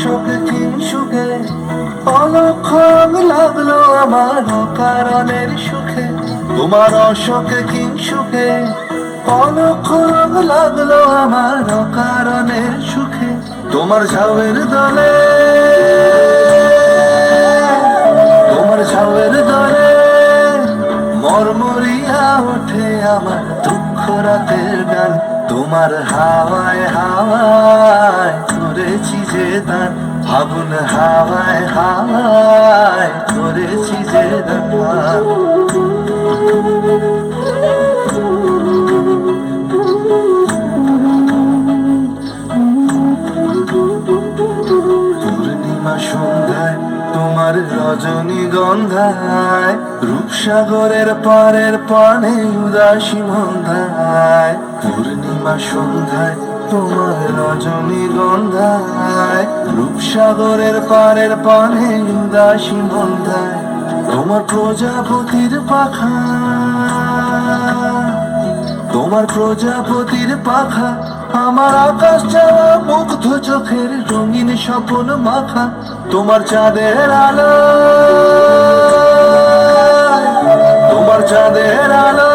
অসুখ কিংসুখে অলক্ষণ লাগল আমার কারণের সুখে। তোমার অসুখ কিংসুখে অলক্ষণ লাগল আমার কারণের সুখে। তোমার ঝাউয়ের দলে, তোমার ঝাউয়ের দলে, মরমরিয়া ওঠে আমার দুঃখ রাতের গান। তোমার হাওয়ায় হাওয়ায় করেছি যে দান আগুন হাওয়ায় হাওয়ায়, করেছি যে দান পূর্ণিমা তোমার রজনী গন্ধায়, রূপসাগরের পারের পানে উদাসী মন্ধায় পূর্ণিমা সন্ধ্যায় তোমার রজনী গন্ধায় রূপসাগরের পারের পানে উদাসী মন্ধায় তোমার প্রজাপতির পাখা। তোমার প্রজাপতির পাখা, আমার আকাশ যাওয়া মুগ্ধ চোখের রঙিন স্বপ্ন মাখা, তোমার চাঁদের আলো। তোমার চাঁদের আলো।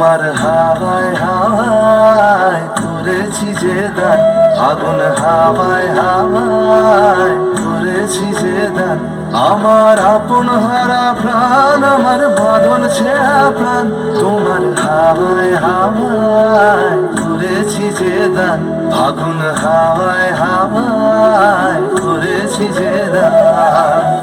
তোমার হাওয়ায় হাওয়ায় করেছি যে দান। আগুন হাওয়ায় হাওয়ায় করেছি যে দান। আমার আপন হারা প্রাণ, আমার বাঁধন ছেঁড়া প্রাণ, তোমার হাওয়ায় হাওয়ায় করেছি যে দান। আগুন হাওয়ায় হাওয়ায় করেছি যে দান।